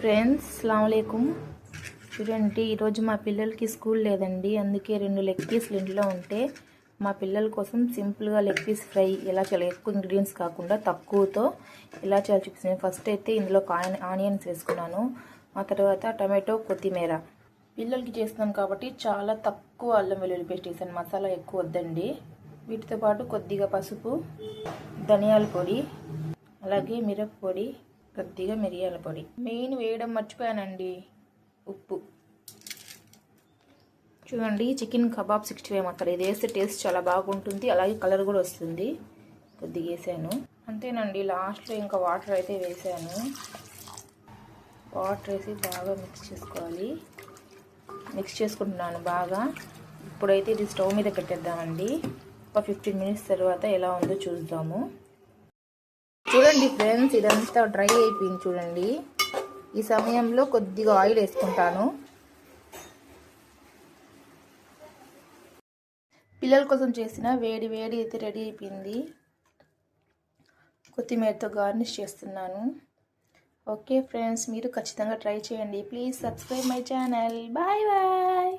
Friends అస్సలాముఅలైకుం చూడండి ఈరోజు మా పిల్లలకి స్కూల్ లేదండి. అందుకే రెండు లెగ్ పీస్లు ఇంట్లో ఉంటే మా పిల్లల కోసం సింపుల్గా లెగ్ పీస్ ఫ్రై ఎలా చేయాలి? ఎక్కువ ఇంగ్రీడియంట్స్ కాకుండా తక్కువతో ఎలా చేయాలి చూపిస్తాను ఫస్ట్ అయితే ఇందులో ఆనియన్స్ వేసుకున్నాను. ఆ తర్వాత టమాటో కొత్తిమీర. పిల్లలకి చేస్తున్నాం కాబట్టి చాలా తక్కువ అల్లం వెల్లుల్లి పేస్ట్ వేసాను. మసాలా ఎక్కువ వద్దండి. వీటితో పాటు కొద్దిగా పసుపు ధనియాల పొడి అలాగే మిరప పొడి కొద్దిగా మిరియాల పొడి. మెయిన్ వేయడం మర్చిపోయానండి. ఉప్పు. చూడండి chicken kebab sixty five masala ఇది వేస్తే టేస్ట్ చాలా బాగుంటుంది. అలాగే కలర్ కూడా వస్తుంది. కొద్దిగా వేసాను. అంతేనండి లాస్ట్లో ఇంకా వాటర్ అయితే వేసాను. వాటర్ వేసి బాగా మిక్స్ చేసుకోవాలి. మిక్స్ చేసుకుంటున్నాను బాగా. ఇప్పుడైతే ఇది స్టవ్ మీద పెట్టేద్దామండి. ఒక ఫిఫ్టీన్ మినిట్స్ తర్వాత ఎలా ఉందో చూద్దాము. చూడండి ఫ్రెండ్స్ ఇదంతా డ్రై అయిపోయింది చూడండి. ఈ సమయంలో కొద్దిగా ఆయిల్ వేసుకుంటాను. పిల్లల కోసం చేసిన వేడి వేడి అయితే రెడీ అయిపోయింది. కొత్తిమీరతో గార్నిష్ చేస్తున్నాను. ఓకే ఫ్రెండ్స్ మీరు ఖచ్చితంగా ట్రై చేయండి. Please subscribe my channel. Bye bye.